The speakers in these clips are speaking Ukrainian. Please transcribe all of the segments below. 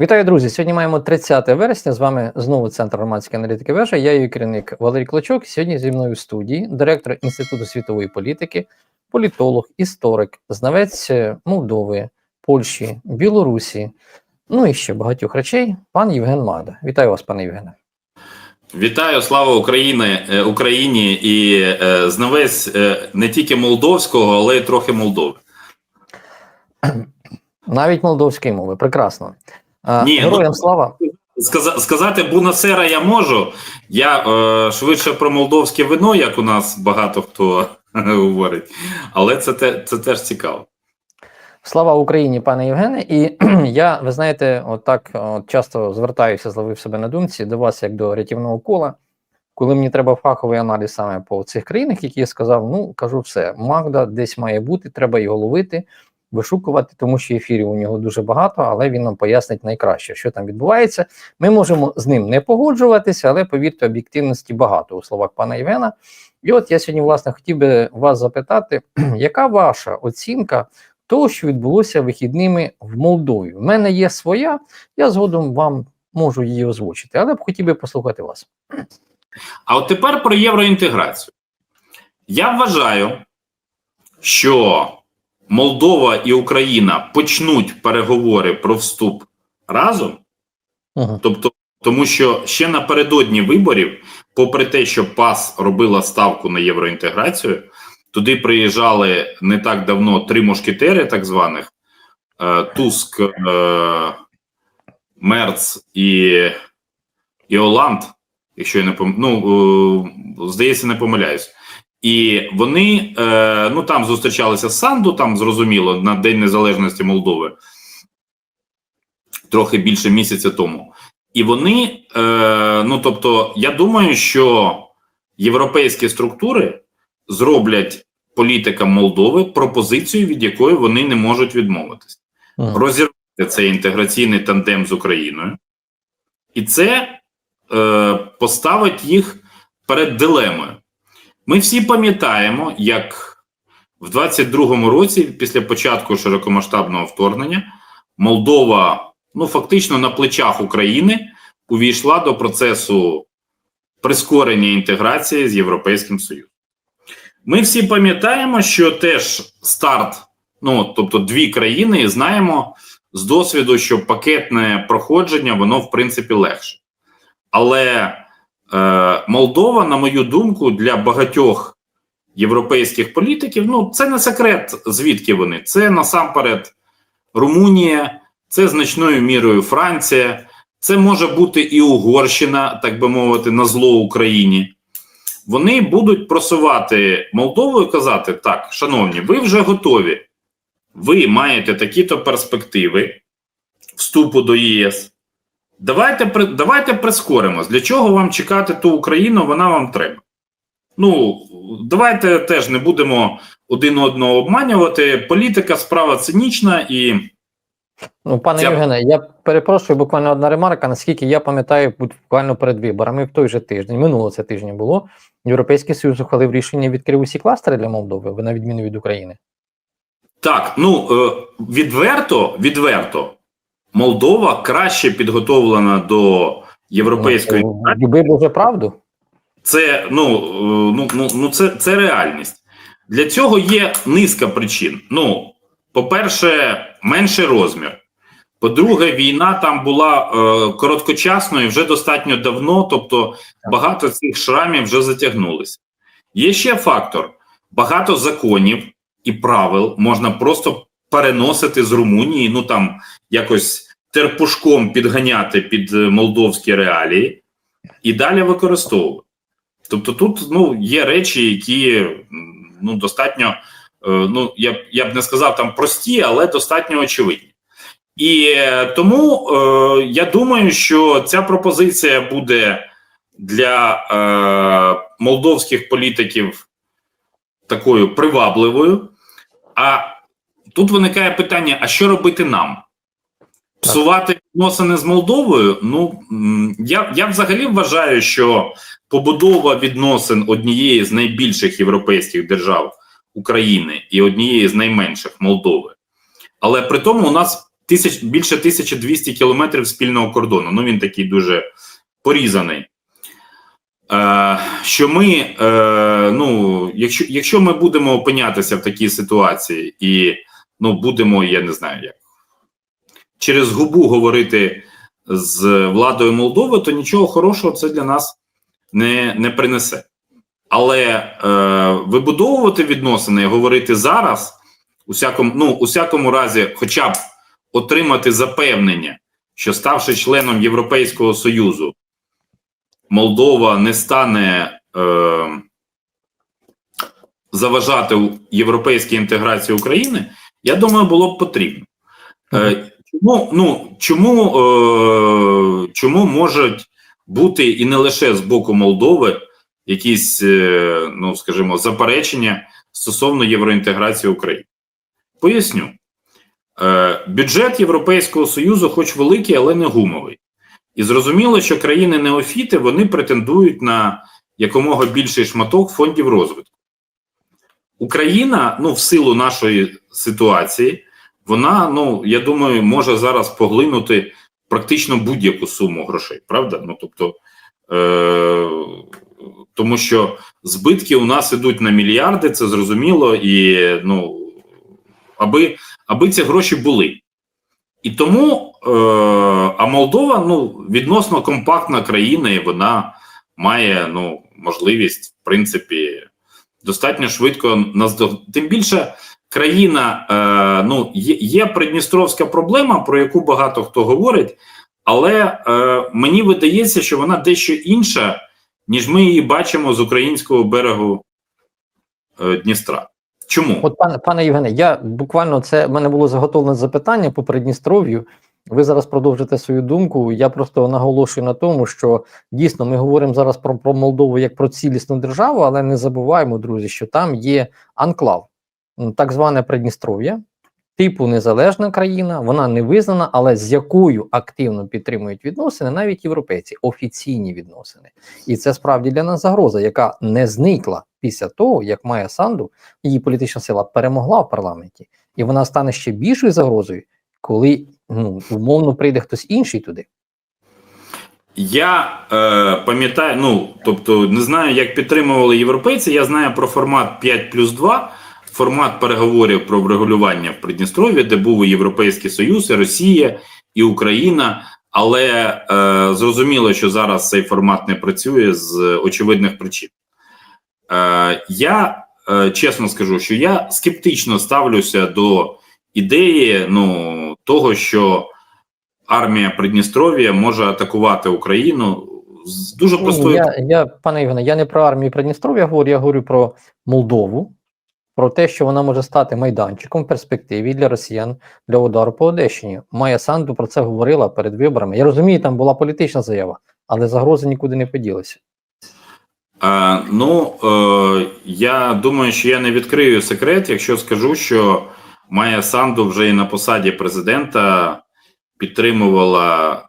Вітаю, друзі! Сьогодні маємо 30 вересня. З вами знову Центр громадської аналітики Вежа. Я її керівник Валерій Клочок. Сьогодні зі мною в студії директор Інституту світової політики, політолог, історик, знавець е, Молдови, Польщі, Білорусі, ну і ще багатьох речей. Пан Євген Мада. Вітаю вас, пане Євгене. Вітаю, слава Україні, е, Україні і е, знавець е, не тільки молдовського, але й трохи Молдови. Навіть молдовської мови. Прекрасно. Ні, ну- слава. Сказати бунасера я можу. Я е, швидше про молдовське вино, як у нас багато хто говорить, але це, те, це теж цікаво. Слава Україні, пане Євгене. І я, ви знаєте, отак от часто звертаюся, зловив себе на думці до вас, як до рятівного кола. Коли мені треба фаховий аналіз саме по цих країнах, які я сказав, ну кажу все, Магда десь має бути, треба його ловити, вишукувати, тому що ефірів у нього дуже багато, але він нам пояснить найкраще, що там відбувається. Ми можемо з ним не погоджуватися, але повірте, об'єктивності багато у словах пана Євгена. І от я сьогодні, власне, хотів би вас запитати, яка ваша оцінка того, що відбулося вихідними в Молдові? У мене є своя, я згодом вам можу її озвучити, але б хотів би послухати вас. А от тепер про євроінтеграцію. Я вважаю, що Молдова і Україна почнуть переговори про вступ разом. Угу. Тобто, тому що ще напередодні виборів, попри те, що ПАС робила ставку на євроінтеграцію, туди приїжджали не так давно три мушкетери, так званих е, Туск, е, Мерц і, і Оланд, якщо я не пом... ну, е, здається, не помиляюсь. І вони е, ну там зустрічалися з Санду, там зрозуміло, на День Незалежності Молдови трохи більше місяця тому. І вони, е, ну тобто, я думаю, що європейські структури зроблять політикам Молдови пропозицію, від якої вони не можуть відмовитися, розірвати цей інтеграційний тандем з Україною, і це е, поставить їх перед дилемою. Ми всі пам'ятаємо, як в 22-му році, після початку широкомасштабного вторгнення, Молдова ну фактично на плечах України увійшла до процесу прискорення інтеграції з Європейським Союзом. Ми всі пам'ятаємо, що теж старт, ну тобто дві країни, знаємо з досвіду, що пакетне проходження воно в принципі легше. Але Молдова, на мою думку, для багатьох європейських політиків ну це не секрет, звідки вони. Це насамперед Румунія, це значною мірою Франція, це може бути і Угорщина, так би мовити, на зло Україні. Вони будуть просувати Молдову і казати: так, шановні, ви вже готові. Ви маєте такі-то перспективи вступу до ЄС. Давайте давайте прискоримось. Для чого вам чекати ту Україну? Вона вам треба. Ну, давайте теж не будемо один одного обманювати. Політика справа цинічна і Ну, пане Ця- Євгене, я перепрошую, буквально одна ремарка. Наскільки я пам'ятаю, буквально перед виборами в той же тиждень, минулого це тижня було. Європейський Союз ухвалив рішення відкрив усі кластери для Молдови, на відміну від України. Так, ну е, відверто, відверто, Молдова краще підготовлена до європейської Люби Боже правду. це ну, е, ну, ну, ну це, це реальність. Для цього є низка причин. Ну, по-перше, менший розмір. По-друге, війна там була е, короткочасною вже достатньо давно, тобто багато цих шрамів вже затягнулися. Є ще фактор: багато законів і правил можна просто переносити з Румунії, ну там якось терпушком підганяти під е, молдовські реалії і далі використовувати. Тобто, тут ну, є речі, які ну, достатньо, е, ну я, я б не сказав там прості, але достатньо очевидні. І е, тому е, я думаю, що ця пропозиція буде для е, молдовських політиків такою привабливою. А тут виникає питання: а що робити нам? Псувати відносини з Молдовою? Ну я, я взагалі вважаю, що побудова відносин однієї з найбільших європейських держав України і однієї з найменших Молдови. Але при тому у нас тисяч, більше 1200 кілометрів спільного кордону. Ну він такий дуже порізаний. Е, що ми, е, ну, якщо, якщо ми будемо опинятися в такій ситуації і ну, будемо, я не знаю, як через губу говорити з владою Молдови, то нічого хорошого це для нас не, не принесе. Але е, вибудовувати відносини і говорити зараз, у всякому, ну, у всякому разі, хоча б отримати запевнення, що ставши членом Європейського Союзу, Молдова не стане е, заважати європейській інтеграції України, я думаю, було б потрібно. Е, чому, ну, чому, е, чому можуть бути і не лише з боку Молдови якісь, е, ну скажімо, заперечення стосовно євроінтеграції України? Поясню. Е, бюджет Європейського Союзу, хоч великий, але не гумовий. І зрозуміло, що країни неофіти вони претендують на якомога більший шматок фондів розвитку. Україна, ну, в силу нашої ситуації, вона, ну, я думаю, може зараз поглинути практично будь-яку суму грошей, правда? Ну, тобто, е- тому що збитки у нас ідуть на мільярди, це зрозуміло, і ну, аби, аби ці гроші були. І тому, е, а Молдова ну, відносно компактна країна, і вона має ну, можливість, в принципі, достатньо швидко наздог... Тим більше країна, е, ну, є, є придністровська проблема, про яку багато хто говорить, але е, мені видається, що вона дещо інша, ніж ми її бачимо з українського берегу е, Дністра. Чому? От, пане пане Євгене, я буквально це в мене було заготовлене запитання по Придністров'ю. Ви зараз продовжите свою думку. Я просто наголошую на тому, що дійсно ми говоримо зараз про, про Молдову як про цілісну державу, але не забуваємо, друзі, що там є анклав, так зване Придністров'я, типу незалежна країна, вона не визнана, але з якою активно підтримують відносини навіть європейці, офіційні відносини. І це справді для нас загроза, яка не зникла після того, як Майя Санду, її політична сила, перемогла в парламенті, і вона стане ще більшою загрозою, коли ну, умовно прийде хтось інший туди. Я е, пам'ятаю, ну тобто не знаю, як підтримували європейці. Я знаю про формат 5 плюс 2, формат переговорів про врегулювання в Придністров'ї, де був і Європейський Союз, і Росія і Україна. Але е, зрозуміло, що зараз цей формат не працює з очевидних причин. Е, я е, чесно скажу, що я скептично ставлюся до ідеї ну, того, що армія Придністров'я може атакувати Україну з дуже Ні, простою. я, я, пане Євгене, я не про армію Придністров'я говорю, я говорю про Молдову, про те, що вона може стати майданчиком в перспективі для росіян для удару по Одещині. Майя Санду про це говорила перед виборами. Я розумію, там була політична заява, але загрози нікуди не поділися. Е, ну е, я думаю, що я не відкрию секрет, якщо скажу, що Майя Санду вже і на посаді президента підтримувала.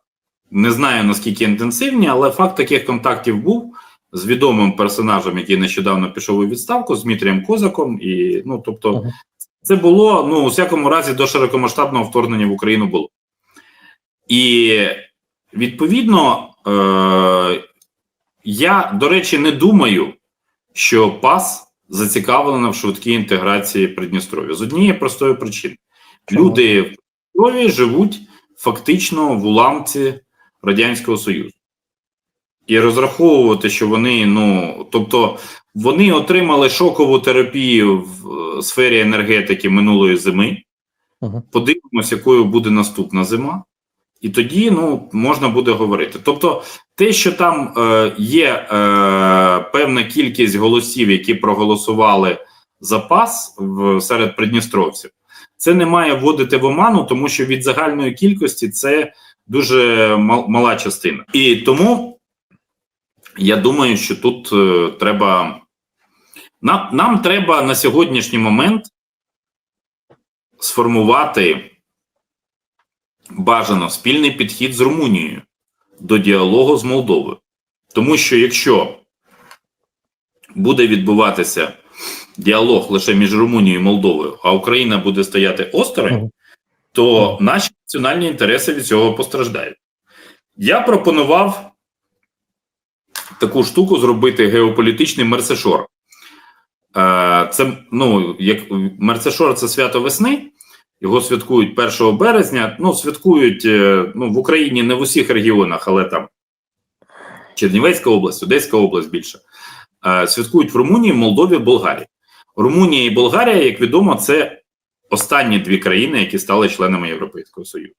Не знаю наскільки інтенсивні, але факт таких контактів був з відомим персонажем, який нещодавно пішов у відставку, з Дмитрієм Козаком. І ну, тобто, це було ну, у всякому разі до широкомасштабного вторгнення в Україну було. І відповідно, е, я, до речі, не думаю, що ПАС зацікавлена в швидкій інтеграції Придністров'я з однієї простої причини: люди в Придністров'ї живуть фактично в уламці Радянського Союзу. І розраховувати, що вони, ну тобто, вони отримали шокову терапію в е, сфері енергетики минулої зими. Мгм. Подивимося, якою буде наступна зима, і тоді ну, можна буде говорити. Тобто, те, що там е, є е, певна кількість голосів, які проголосували за пас в, серед придністровців, це не має вводити в оману, тому що від загальної кількості це дуже мал- мала частина. І тому я думаю, що тут е, треба. Нам, нам треба на сьогоднішній момент сформувати бажано спільний підхід з Румунією до діалогу з Молдовою. Тому що якщо буде відбуватися діалог лише між Румунією і Молдовою, а Україна буде стояти осторонь, то наші національні інтереси від цього постраждають. Я пропонував таку штуку зробити геополітичний мерсешор. Е, Це ну, як мерсешор це свято весни. Його святкують 1 березня. Ну, святкують е, ну, в Україні не в усіх регіонах, але там Чернівецька область, Одеська область більше. Е, Святкують в Румунії, Молдові, Болгарії. Румунія і Болгарія, як відомо, це останні дві країни, які стали членами Європейського Союзу.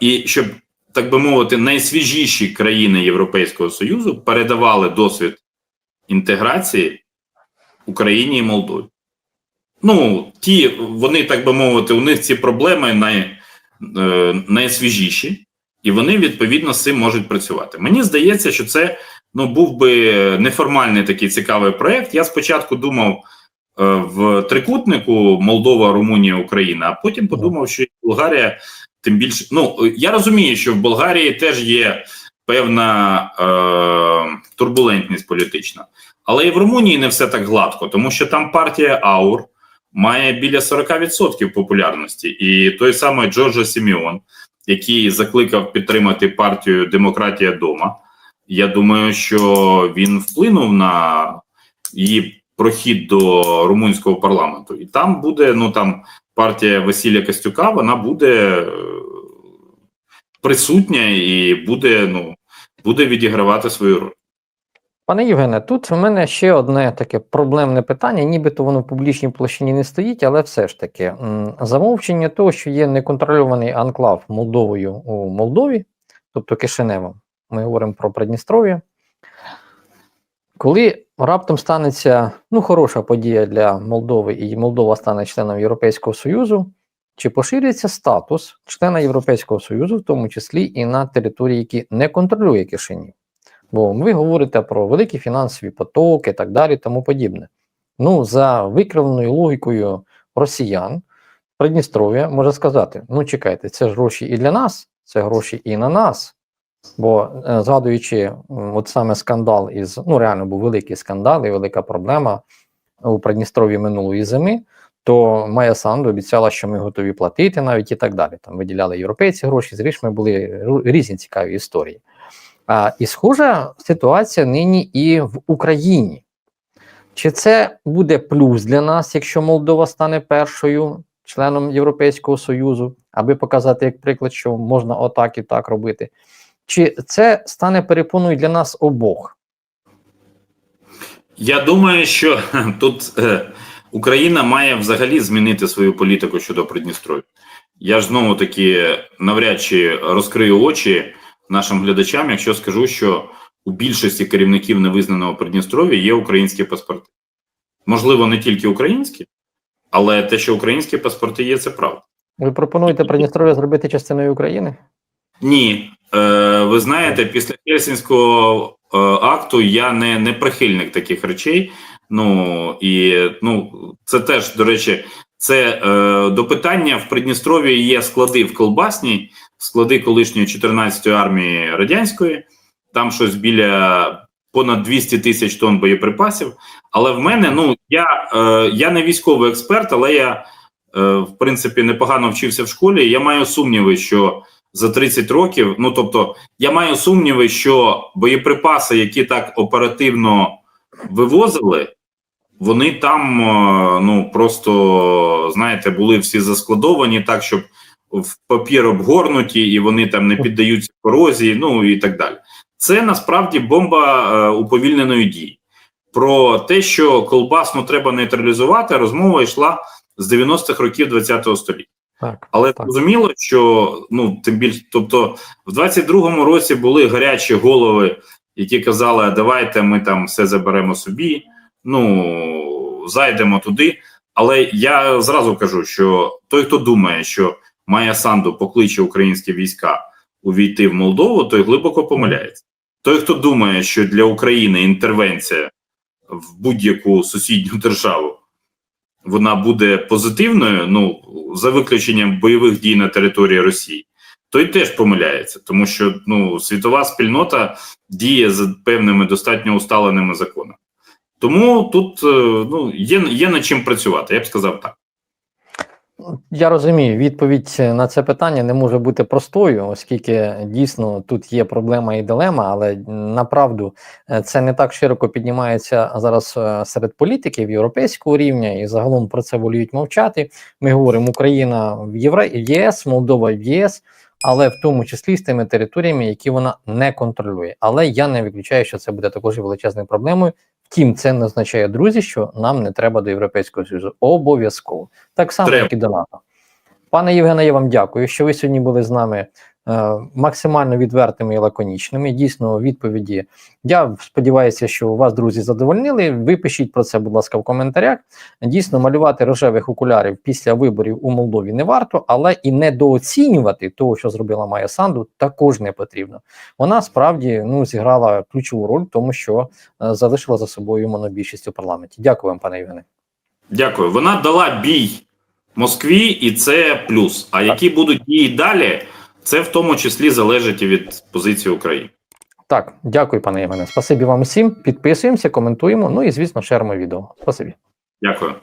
І щоб, так би мовити, найсвіжіші країни Європейського Союзу передавали досвід інтеграції Україні і Молдові. Ну, ті, вони, так би мовити, у них ці проблеми най, е, найсвіжіші, і вони відповідно з цим можуть працювати. Мені здається, що це ну, був би неформальний такий цікавий проєкт. Я спочатку думав е, в трикутнику Молдова, Румунія, Україна, а потім подумав, що Болгарія тим більше. Ну, я розумію, що в Болгарії теж є певна е, турбулентність політична. Але і в Румунії не все так гладко, тому що там партія Аур має біля 40% популярності. І той самий Джорджо Сіміон, який закликав підтримати партію Демократія Дома, я думаю, що він вплинув на її прохід до румунського парламенту. І там буде ну там партія Василія Костюка, вона буде е, присутня і буде, ну, буде відігравати свою роль. Пане Євгене, тут в мене ще одне таке проблемне питання, нібито воно в публічній площині не стоїть, але все ж таки, замовчення того, що є неконтрольований анклав Молдовою у Молдові, тобто Кишиневом, ми говоримо про Придністров'я. Коли раптом станеться ну, хороша подія для Молдови, і Молдова стане членом Європейського Союзу, чи поширюється статус члена Європейського Союзу, в тому числі і на території, які не контролює Кишинів? Бо ви говорите про великі фінансові потоки і так далі, тому подібне. Ну, за викривленою логікою росіян, Придністров'я може сказати: ну чекайте, це ж гроші і для нас, це гроші і на нас. Бо е, згадуючи от саме скандал із ну реально був великий скандал і велика проблема у Придністров'ї минулої зими, то Майя Санду обіцяла, що ми готові платити навіть і так далі. Там виділяли європейці гроші, з грішми були різні цікаві історії. А, і схожа ситуація нині і в Україні. Чи це буде плюс для нас, якщо Молдова стане першою членом Європейського Союзу, аби показати як приклад, що можна отак і так робити? Чи це стане перепоною для нас обох? Я думаю, що тут е, Україна має взагалі змінити свою політику щодо Придністров'я. Я ж знову таки навряд чи розкрию очі нашим глядачам, якщо скажу, що у більшості керівників невизнаного Придністров'я є українські паспорти. Можливо, не тільки українські, але те, що українські паспорти є, це правда. Ви пропонуєте Придністров'я зробити частиною України? Ні, е, ви знаєте, після Хельсінського е, акту я не, не прихильник таких речей. Ну і ну це теж до речі, це е, до питання в Придністров'ї є склади в Колбасній, склади колишньої 14-ї армії радянської. Там щось біля понад 200 тисяч тонн боєприпасів. Але в мене ну я, е, я не військовий експерт, але я е, в принципі непогано вчився в школі. Я маю сумніви, що за 30 років. Ну тобто, я маю сумніви, що боєприпаси, які так оперативно вивозили, вони там е, ну просто знаєте, були всі заскладовані так, щоб в папір обгорнуті, і вони там не піддаються корозії, ну і так далі. Це насправді бомба е, уповільненої дії. Про те, що колбасну треба нейтралізувати, розмова йшла з 90-х років ХХ століття. Так. Але Так. зрозуміло, що ну тим більше, тобто, в 22-му році були гарячі голови, які казали: давайте ми там все заберемо собі, ну зайдемо туди. Але я зразу кажу, що той, хто думає, що Майя Санду покличе українські війська увійти в Молдову, той глибоко помиляється. Той, хто думає, що для України інтервенція в будь-яку сусідню державу вона буде позитивною, ну за виключенням бойових дій на території Росії, той теж помиляється, тому що ну світова спільнота діє за певними достатньо усталеними законами. Тому тут е, ну є, є над чим працювати, я б сказав так. Я розумію, відповідь на це питання не може бути простою, оскільки дійсно тут є проблема і дилема, але направду е, це не так широко піднімається зараз е, серед політиків європейського рівня, і загалом про це воліють мовчати. Ми говоримо Україна в Євре... ЄС, Молдова в ЄС, але в тому числі з тими територіями, які вона не контролює. Але я не виключаю, що це буде також величезною проблемою. Втім, це не означає, друзі, що нам не треба до Європейського Союзу. Обов'язково. Так само, Треба. як і до НАТО. Пане Євгене, я вам дякую, що ви сьогодні були з нами максимально відвертими і лаконічними. Дійсно, відповіді. Я сподіваюся, що вас, друзі, задовольнили. Ви пишіть про це, будь ласка, в коментарях. Дійсно, малювати рожевих окулярів після виборів у Молдові не варто, але і недооцінювати того, що зробила Майя Санду, також не потрібно. Вона справді ну зіграла ключову роль, в тому що е, залишила за собою монобільшість у парламенті. Дякую вам, пане Євгене. Дякую. Вона дала бій Москві, і це плюс. А які будуть дії далі, це в тому числі залежить і від позиції України. Так, дякую, пане Євгене. Спасибі вам усім. Підписуємося, коментуємо. Ну і звісно, шеримо відео. Спасибі. Дякую.